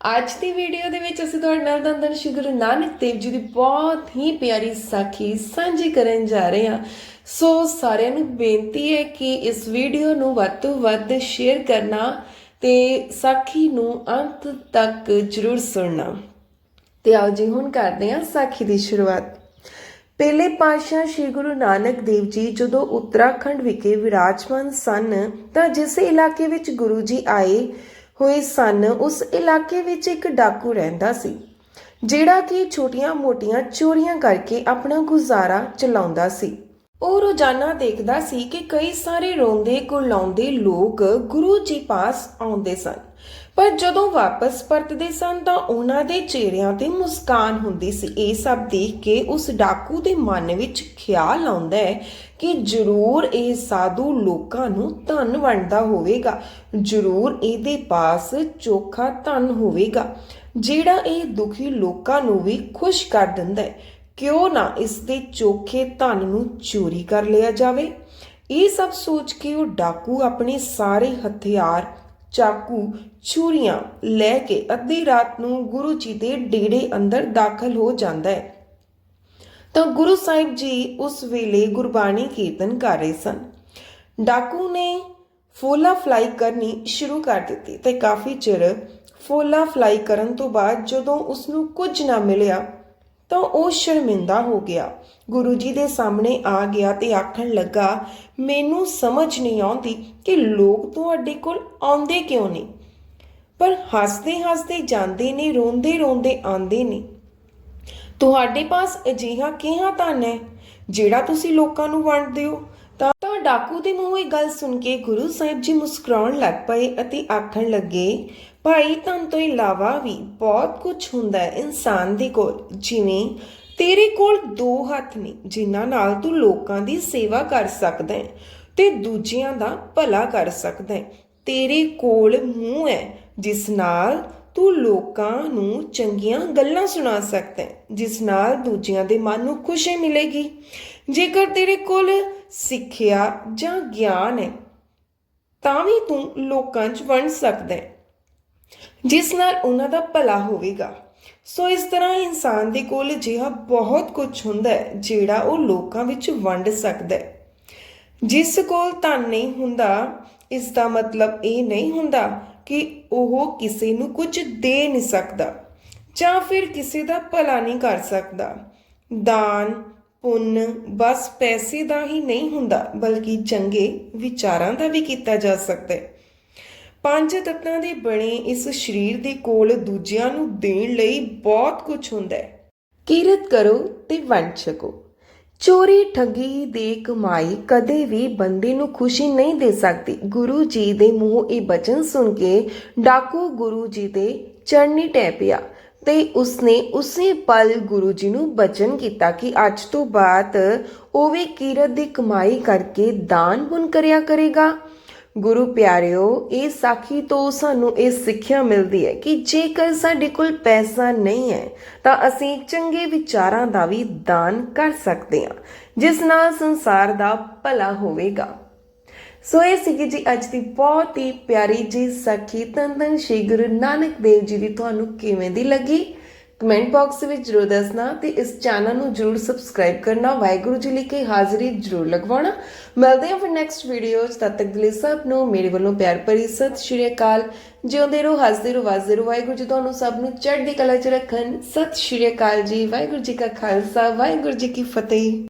ਅੱਜ ਦੀ ਵੀਡੀਓ ਦੇ ਵਿੱਚ ਅਸੀਂ ਤੁਹਾਡੇ ਨਾਲ ਦੰਦਨ ਸ਼੍ਰੀ ਗੁਰੂ ਨਾਨਕ ਦੇਵ ਜੀ ਦੀ ਬਹੁਤ ਹੀ ਪਿਆਰੀ ਸਾਖੀ ਸਾਂਝੀ ਕਰਨ ਜਾ ਰਹੇ ਹਾਂ। ਸੋ ਸਾਰਿਆਂ ਨੂੰ ਬੇਨਤੀ ਹੈ ਕਿ ਇਸ ਵੀਡੀਓ ਨੂੰ ਵੱਧ ਤੋਂ ਵੱਧ ਸ਼ੇਅਰ ਕਰਨਾ ਤੇ ਸਾਖੀ ਨੂੰ ਅੰਤ ਤੱਕ ਜ਼ਰੂਰ ਸੁਣਨਾ। ਤੇ ਆਓ ਜੀ, ਹੁਣ ਕਰਦੇ ਹਾਂ ਸਾਖੀ ਦੀ ਸ਼ੁਰੂਆਤ। ਪਹਿਲੇ ਪਾਤਸ਼ਾਹ ਸ੍ਰੀ ਗੁਰੂ ਨਾਨਕ ਦੇਵ ਜੀ ਜਦੋਂ ਉੱਤਰਾਖੰਡ ਵਿਖੇ ਵਿਰਾਜਮਾਨ ਸਨ ਤਾਂ ਜਿਸ ਇਲਾਕੇ ਵਿੱਚ ਗੁਰੂ ਜੀ ਆਏ ਹੋਏ ਸਨ, ਉਸ ਇਲਾਕੇ ਵਿੱਚ ਇੱਕ ਡਾਕੂ ਰਹਿੰਦਾ ਸੀ, ਜਿਹੜਾ ਕਿ ਛੋਟੀਆਂ-ਮੋਟੀਆਂ ਚੋਰੀਆਂ ਕਰਕੇ ਆਪਣਾ ਗੁਜ਼ਾਰਾ ਚਲਾਉਂਦਾ ਸੀ। ਉਹ ਰੋਜ਼ਾਨਾ ਦੇਖਦਾ ਸੀ ਕਿ ਕਈ ਸਾਰੇ ਰੋਂਦੇ ਕੁਰਲਾਉਂਦੇ ਲੋਕ ਗੁਰੂ ਜੀ ਪਾਸ ਆਉਂਦੇ ਸਨ। ਪਰ ਜਦੋਂ ਵਾਪਸ ਪਰਤਦੇ ਸਨ ਤਾਂ ਉਹਨਾਂ ਦੇ ਚਿਹਰਿਆਂ ਤੇ ਮੁਸਕਾਨ ਹੁੰਦੀ ਸੀ। ਇਹ ਸਭ ਦੇਖ ਕੇ ਉਸ ਡਾਕੂ ਦੇ ਮਨ ਵਿੱਚ ਖਿਆਲ ਆਉਂਦਾ ਹੈ ਕਿ ਜ਼ਰੂਰ ਇਹ ਸਾਧੂ ਲੋਕਾਂ ਨੂੰ ਧਨ ਵੰਡਦਾ ਹੋਵੇਗਾ। ਜ਼ਰੂਰ ਇਹਦੇ ਪਾਸ ਚੋਖਾ ਧਨ ਹੋਵੇਗਾ, ਜਿਹੜਾ ਇਹ ਦੁਖੀ ਲੋਕਾਂ ਨੂੰ ਵੀ ਖੁਸ਼ ਕਰ ਦਿੰਦਾ ਹੈ। ਕਿਉਂ ਨਾ ਇਸ ਦੇ ਚੋਖੇ ਧਨ ਨੂੰ ਚੋਰੀ ਕਰ ਲਿਆ ਜਾਵੇ? ਇਹ ਸਭ ਸੋਚ ਕੇ ਉਹ ਡਾਕੂ ਆਪਣੇ ਸਾਰੇ ਹਥਿਆਰ, ਚਾਕੂ, ਛੁਰੀਆਂ ਲੈ ਕੇ ਅੱਧੀ ਰਾਤ ਨੂੰ ਗੁਰੂ ਜੀ ਦੇ ਡੇੜੇ ਅੰਦਰ ਦਾਖਲ ਹੋ ਜਾਂਦਾ ਹੈ। ਤਾਂ ਗੁਰੂ ਸਾਹਿਬ ਜੀ ਉਸ ਵੇਲੇ ਗੁਰਬਾਣੀ ਕੀਰਤਨ ਕਰ ਰਹੇ ਸਨ। ਡਾਕੂ ਨੇ ਫੋਲਾ ਫਲਾਈ ਕਰਨੀ ਸ਼ੁਰੂ ਕਰ ਦਿੱਤੀ ਤੇ ਕਾਫੀ ਚਿਰ ਫੋਲਾ ਫਲਾਈ ਕਰਨ ਤੋਂ ਬਾਅਦ ਜਦੋਂ ਉਸ ਨੂੰ ਕੁਝ ਨਾ ਮਿਲਿਆ ਤਾਂ ਉਹ ਸ਼ਰਮਿੰਦਾ ਹੋ ਗਿਆ। ਗੁਰੂ ਜੀ ਦੇ ਸਾਹਮਣੇ ਆ ਗਿਆ ਤੇ ਆਖਣ ਲੱਗਾ, ਮੈਨੂੰ ਸਮਝ ਨਹੀਂ ਆਉਂਦੀ ਕਿ ਲੋਕ ਤੁਹਾਡੇ ਕੋਲ ਆਉਂਦੇ ਕਿਉਂ ਨਹੀਂ ਪਰ ਹੱਸਦੇ ਹੱਸਦੇ ਜਾਂਦੇ ਨੇ, ਰੋਂਦੇ ਰੋਂਦੇ ਆਉਂਦੇ ਨੇ। ਤੁਹਾਡੇ ਪਾਸ ਅਜਿਹਾ ਕਿਹਾ ਧਨ ਹੈ, ਜਿਹੜਾ ਤੁਸੀਂ ਲੋਕਾਂ ਨੂੰ ਵੰਡਦੇ ਹੋ? ਤਾਂ ਡਾਕੂ ਦੇ ਮੂੰਹੋਂ ਇਹ ਗੱਲ ਸੁਣ ਕੇ ਗੁਰੂ ਸਾਹਿਬ ਜੀ ਮੁਸਕਰਾਉਣ ਲੱਗ ਪਏ ਅਤੇ ਆਖਣ ਲੱਗੇ, ਭਾਈ, ਧਨ ਤੋਂ ਇਲਾਵਾ ਵੀ ਬਹੁਤ ਕੁਝ ਹੁੰਦਾ ਹੈ ਇਨਸਾਨ ਦੇ ਕੋਲ। ਜਿਵੇਂ ਤੇਰੇ ਕੋਲ ਦੋ ਹੱਥ ਨੇ, ਜਿਨ੍ਹਾਂ ਨਾਲ ਤੂੰ ਲੋਕਾਂ ਦੀ ਸੇਵਾ ਕਰ ਸਕਦਾ ਹੈ ਤੇ ਦੂਜਿਆਂ ਦਾ ਭਲਾ ਕਰ ਸਕਦਾ ਹੈ। ਤੇਰੇ ਕੋਲ ਮੂੰਹ ਹੈ, ਜਿਸ ਨਾਲ ਤੂੰ ਲੋਕਾਂ ਨੂੰ ਚੰਗੀਆਂ ਗੱਲਾਂ ਸੁਣਾ ਸਕਦਾ ਹੈ, ਜਿਸ ਨਾਲ ਦੂਜਿਆਂ ਦੇ ਮਨ ਨੂੰ ਖੁਸ਼ੀ ਮਿਲੇਗੀ। ਜੇਕਰ ਤੇਰੇ ਕੋਲ ਸਿੱਖਿਆ ਜਾਂ ਗਿਆਨ ਹੈ, ਤਾਂ ਵੀ ਤੂੰ ਲੋਕਾਂ 'ਚ ਵੰਡ ਸਕਦਾ ਹੈ, ਜਿਸ ਨਾਲ ਉਹਨਾਂ ਦਾ ਭਲਾ ਹੋਵੇਗਾ। ਸੋ ਇਸ ਤਰ੍ਹਾਂ ਇਨਸਾਨ ਦੇ ਕੋਲ ਅਜਿਹਾ ਬਹੁਤ ਕੁਝ ਹੁੰਦਾ ਹੈ, ਜਿਹੜਾ ਉਹ ਲੋਕਾਂ ਵਿੱਚ ਵੰਡ ਸਕਦਾ ਹੈ। ਜਿਸ ਕੋਲ ਧਨ ਨਹੀਂ ਹੁੰਦਾ ਇਸ ਦਾ ਮਤਲਬ ਇਹ ਨਹੀਂ ਹੁੰਦਾ ਕਿ ਉਹ ਕਿਸੇ ਨੂੰ ਕੁਝ ਦੇ ਨਹੀਂ ਸਕਦਾ ਜਾਂ ਫਿਰ ਕਿਸੇ ਦਾ ਭਲਾ ਨਹੀਂ ਕਰ ਸਕਦਾ। ਦਾਨ, ਪੁੰਨ ਬਸ ਪੈਸੇ ਦਾ ਹੀ ਨਹੀਂ ਹੁੰਦਾ, ਬਲਕਿ ਚੰਗੇ ਵਿਚਾਰਾਂ ਦਾ ਵੀ ਕੀਤਾ ਜਾ ਸਕਦਾ ਹੈ। ਪੰਜ ਤੱਤਾਂ ਦੇ ਬਣੇ ਇਸ ਸਰੀਰ ਦੇ ਕੋਲ ਦੂਜਿਆਂ ਨੂੰ ਦੇਣ ਲਈ ਬਹੁਤ ਕੁਝ ਹੁੰਦਾ ਹੈ। ਕੀਰਤ ਕਰੋ ਤੇ ਵੰਡ ਛਕੋ। ਚੋਰੀ ਠੱਗੀ ਦੀ ਕਮਾਈ ਕਦੇ ਵੀ ਬੰਦੇ ਨੂੰ ਖੁਸ਼ੀ ਨਹੀਂ ਦੇ ਸਕਦੀ। ਗੁਰੂ ਜੀ ਦੇ ਮੂੰਹ ਇਹ ਬਚਨ ਸੁਣ ਕੇ ਡਾਕੂ ਗੁਰੂ ਜੀ ਦੇ ਚਰਨੀ ਟੈ ਪਿਆ ਤੇ ਉਸਨੇ ਉਸੇ ਪਲ ਗੁਰੂ ਜੀ ਨੂੰ ਬਚਨ ਕੀਤਾ ਕਿ ਅੱਜ ਤੋਂ ਬਾਅਦ ਉਹ ਵੀ ਕੀਰਤ ਦੀ ਕਮਾਈ ਕਰਕੇ ਦਾਨ ਪੁੰਨ ਕਰਿਆ ਕਰੇਗਾ। ਗੁਰੂ ਪਿਆਰਿਓ, ਇਹ ਸਾਖੀ ਤੋਂ ਸਾਨੂੰ ਇਹ ਸਿੱਖਿਆ ਮਿਲਦੀ ਹੈ ਕਿ ਜੇਕਰ ਸਾਡੇ ਕੋਲ ਪੈਸਾ ਨਹੀਂ ਹੈ, ਤਾਂ ਅਸੀਂ ਚੰਗੇ ਵਿਚਾਰਾਂ ਦਾ ਵੀ ਦਾਨ ਕਰ ਸਕਦੇ ਹਾਂ, ਜਿਸ ਨਾਲ ਸੰਸਾਰ ਦਾ ਭਲਾ ਹੋਵੇਗਾ। ਸੋ ਇਹ ਸੀਗੀ ਜੀ ਅੱਜ ਦੀ ਬਹੁਤ ਹੀ ਪਿਆਰੀ ਜੀ ਸਾਖੀ। ਤਨ ਤਨ ਸ਼੍ਰੀ ਗੁਰੂ ਨਾਨਕ ਦੇਵ ਜੀ ਦੀ ਤੁਹਾਨੂੰ ਕਿਵੇਂ ਦੀ ਲੱਗੀ? ਕਮੈਂਟ ਬਾਕਸ ਵਿੱਚ ਜਰੂਰ ਦੱਸਣਾ ਤੇ ਇਸ ਚੈਨਲ ਨੂੰ ਜਰੂਰ ਸਬਸਕ੍ਰਾਈਬ ਕਰਨਾ। ਵਾਹਿਗੁਰੂ ਜੀ ਲਿਖ ਕੇ ਹਾਜ਼ਰੀ ਜਰੂਰ ਲਗਵਾਉਣਾ। ਮਿਲਦੇ ਹਾਂ ਫਿਰ ਨੈਕਸਟ ਵੀਡੀਓਜ਼ ਚ। ਤਦ ਤੱਕ ਲਈ ਸਭ ਨੂੰ ਮੇਰੇ ਵੱਲੋਂ ਪਿਆਰ ਭਰੀ ਸਤਿ ਸ਼੍ਰੀ ਅਕਾਲ। ਜਿਉਂਦੇ ਰਹੋ, ਹੱਸਦੇ ਰਹੋ, ਵਸਦੇ ਰਹੋ। ਵਾਹਿਗੁਰੂ ਜੀ ਤੁਹਾਨੂੰ ਸਭ ਨੂੰ ਚੜ੍ਹਦੀ ਕਲਾ ਚ ਰੱਖਣ। ਸਤਿ ਸ਼੍ਰੀ ਅਕਾਲ ਜੀ। ਵਾਹਿਗੁਰੂ ਜੀ ਕਾ ਖਾਲਸਾ। ਵਾਹਿਗੁਰੂ ਜੀ ਕੀ ਫਤਿਹ।